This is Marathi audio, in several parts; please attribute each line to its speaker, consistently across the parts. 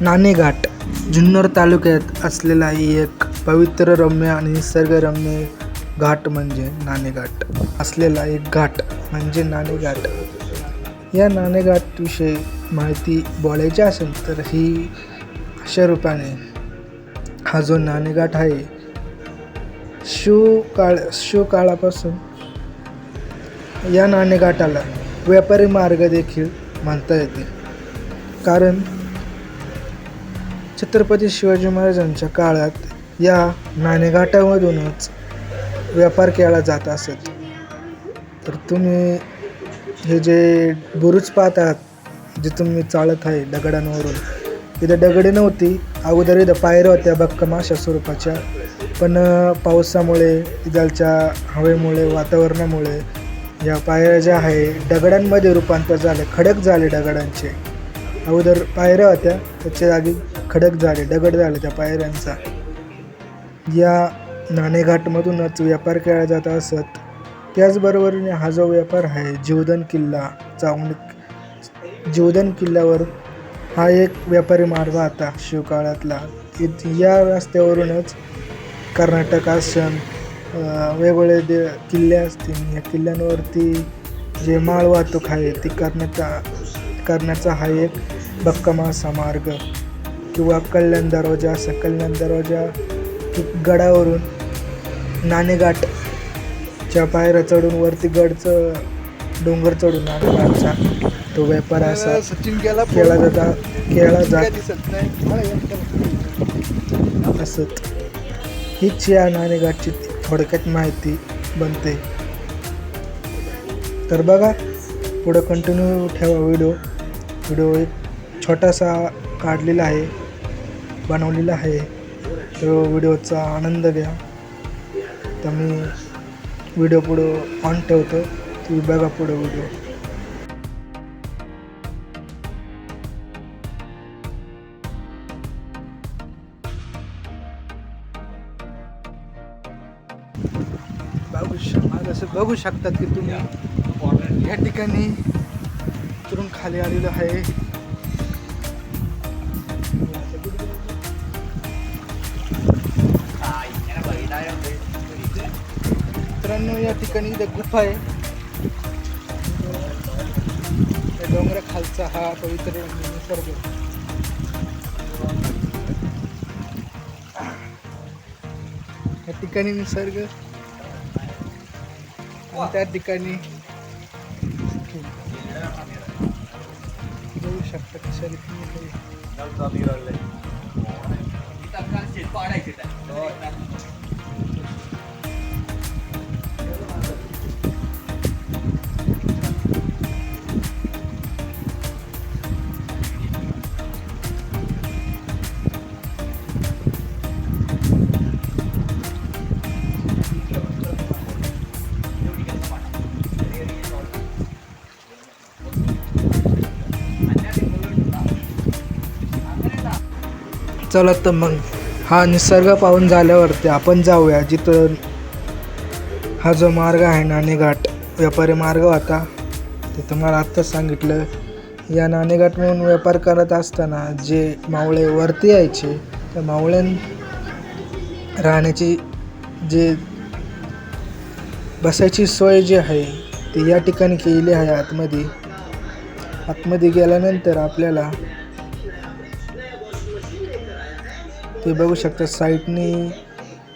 Speaker 1: नाणेघाट जुन्नर तालुक्यात असलेला एक पवित्र रम्य आणि निसर्गरम्य घाट म्हणजे नाणेघाट. असलेला एक घाट म्हणजे नाणेघाट. या नाणेघाटविषयी माहिती बोलायची असेल तर ही अशा रूपाने. हा जो नाणेघाट आहे शिवकाळ शिवकाळापासून या नाणेघाटाला व्यापारी मार्ग देखील म्हणता येते. कारण छत्रपती शिवाजी महाराजांच्या काळात या नाणेघाटामधूनच व्यापार केला जात असत तर तुम्ही हे जे बुरुज पाहत आहात जे तुम्ही चालत आहे दगडांवरून इथं दगडी नव्हती अगोदर इथं पायऱ्या होत्या भक्कम अशा स्वरूपाच्या. पण पावसामुळे इदालच्या हवेमुळे वातावरणामुळे या पायऱ्या ज्या आहे दगडांमध्ये रूपांतर झाले खडक झाले दगडांचे. अगोदर पायऱ्या होत्या त्याच्या जागी खडक झाले दगड झाले त्या पायऱ्यांचा. या नाणेघाटमधूनच व्यापार केला जात असत. त्याचबरोबरीने हा जो व्यापार आहे जीवधन किल्ला जाऊन जीवधन किल्ल्यावर हा एक व्यापारी मार्ग आता शिवकाळातला. इत- या रस्त्यावरूनच कर्नाटक आसन वेगवेगळे दे किल्ले असतील. या किल्ल्यांवरती जे माळ वाहतूक आहे ती करण्याचा करण्याचा हा एक भक्कम असा मार्ग. किंवा कल्याण दरवाजा असा कल्याण दरवाजा गडावरून नाणेघाटच्या पायऱ्या चढून वरती गडचं डोंगर चढून नाणेघाटचा तो व्यापार असा
Speaker 2: सचिन गेला
Speaker 1: केला जाता केला जात. असत हीच या नाणेघाटची थोडक्यात माहिती बनते. तर बघा पुढं कंटिन्यू ठेवा व्हिडिओ व्हिडिओ एक छोटासा काढलेला आहे. बनवलेला आहे. तो व्हिडिओचा आनंद घ्या. तर मी व्हिडिओ पुढं ऑन ठेवतो. तुम्ही बघा पुढं व्हिडिओ. बघू शक जसं बघू शकतात की तुम्ही या ठिकाणी उतरून खाली आलेलो आहे. मित्रांनो या ठिकाणी इथं गुफा आहे. त्या डोंगरा खालचा हा पवित्र निसर्ग. या ठिकाणी निसर्ग. त्या ठिकाणी बघू शकता कशा रीतीने चला तर मग हा निसर्ग पाहून झाल्यावरती आपण जाऊया. जिथं हा जो मार्ग आहे नाणेघाट व्यापारी मार्ग होता ते तुम्हाला आत्ताच सांगितलं या नाणेघाट म्हणून व्यापार करत असताना जे मावळे वरती यायचे त्या मावळ्यां राहण्याची जे बसायची सोय जी आहे ती या ठिकाणी केलेली आहे आतमध्ये. आतमध्ये गेल्यानंतर आपल्याला ते बघू शकता साईडने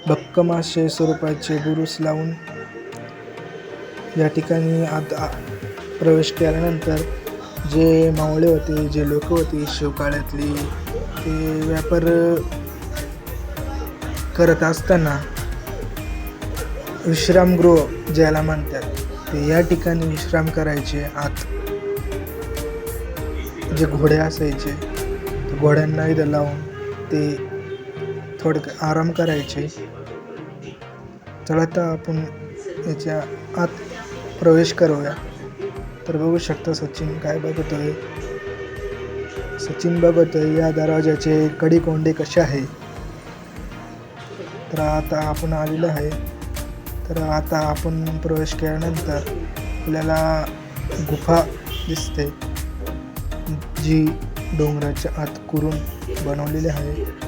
Speaker 1: भक्कम असे स्वरूपाचे बुरुस लावून या ठिकाणी आत प्रवेश केल्यानंतर जे मावळे होते जे लोक होते शिवकाळ्यातली ते व्यापार करत असताना विश्रामगृह ज्याला म्हणतात ते या ठिकाणी विश्राम करायचे आत. जे घोडे असायचे घोड्यांना इथं लावून ते थोडं आराम करायचे. चला तर आपण याच्या आत प्रवेश करूया. तर बघू शकता सचिन काय बघतोय. सचिन बघतोय या दरवाजाचे कडी कोंडे कसे आहे. तर आता आपण आलेलो आहे. तर आता आपण प्रवेश केल्यानंतर आपल्याला गुफा दिसते. जी डोंगराच्या आत कुरून बनवलेली आहे.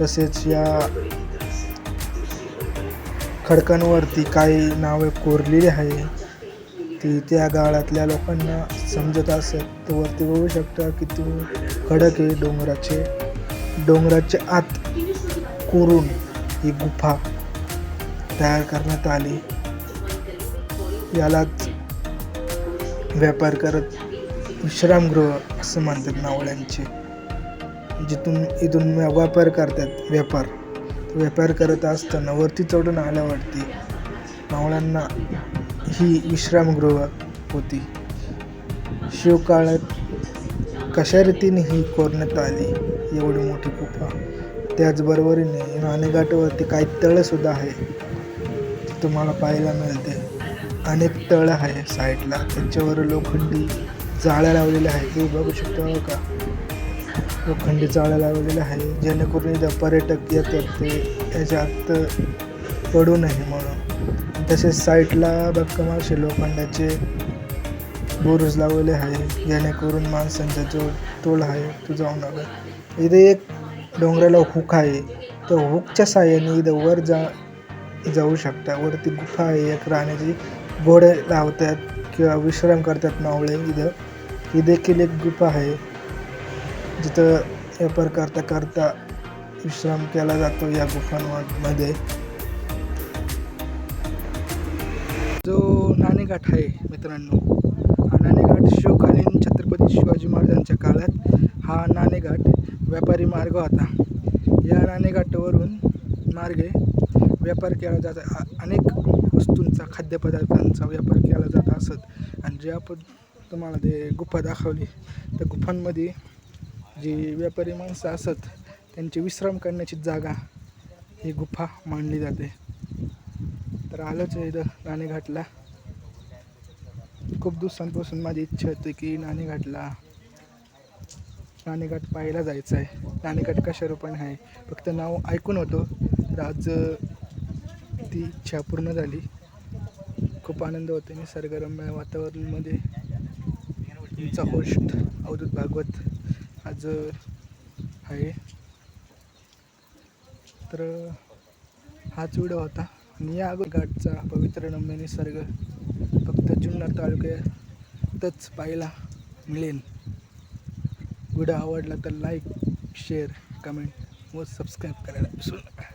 Speaker 1: तसेच या खडकांवरती काही नावे कोरलेली आहे ती त्या गाळातल्या लोकांना समजत असत. तर वरती बघू शकता की तो खडक आहे डोंगराचे. डोंगराच्या आत कोरून ही गुफा तयार करण्यात आली. यालाच व्यापार करत विश्रामगृह असं म्हणतात नावळ्यांचे जिथून इथून व्यापार करतात व्यापार. व्यापार करत असताना वरती चढून आल्यावरती मावळ्यांना ही विश्रामगृह होती. शिवकाळात कशा रीतीने ही कोरण्यात आली? एवढी मोठी गुफा. त्याचबरोबरीने नाणेघाटावरती काही तळंसुद्धा आहे. तुम्हाला पाहायला मिळते. अनेक तळं आहे साईडला. त्याच्यावर लोखंडी जाळ्या लावलेल्या आहेत. ते बघू शकता का? लोखंडी जाळ्या लावलेल्या आहे. जेणेकरून इथं पर्यटक येतात ते. याच्यात पडू नये म्हणून. तसेच साईडला असे लोखंडाचे बुरुज लावले आहे. जेणेकरून माणसांचा जो तोल आहे तो जाऊ नका इथे एक डोंगराला हुक आहे. तर हुकच्या साह्याने इथं वर जा जाऊ शकता. वरती गुफा आहे. एक राहण्याची घोडे लावतात किंवा विश्राम करतात मावळे इथं. ही देखील एक गुफा आहे. जिथं व्यापार करता करता विश्राम केला जातो या गुफांमध्ये. जो नाणेघाट आहे मित्रांनो हा नाणेघाट शिवकालीन छत्रपती शिवाजी महाराजांच्या काळात हा नाणेघाट व्यापारी मार्ग होता. या नाणेघाटावरून मार्गे व्यापार केला जात अनेक वस्तूंचा खाद्यपदार्थांचा व्यापार केला जात असत. आणि जे आपण तुम्हाला ते गुफा दाखवली. त्या गुफांमध्ये जी व्यापारी माणसं असत त्यांची विश्राम करण्याची जागा ही गुफा मानली जाते. तर आलोच आहे इथं नाणेघाटला खूप दिवसांपासून माझी इच्छा होती की नाणेघाटला नाणेघाट पाहायला जायचं आहे. नाणेघाट कशा रूपाने आहे. फक्त नाव ऐकून होतो तर आज ती इच्छा पूर्ण झाली. खूप आनंद होतो निसर्गरम्य वातावरणामध्ये. तुमचा होस्ट अवधूत भागवत. आज आहे. तर हाच व्हिडिओ होता. आणि या घाटचा पवित्र रम्य निसर्ग फक्त जुन्नर तालुक्यातच पाहायला मिळेल. व्हिडिओ आवडला तर लाईक शेअर कमेंट व सबस्क्राईब करायला विसरू नका.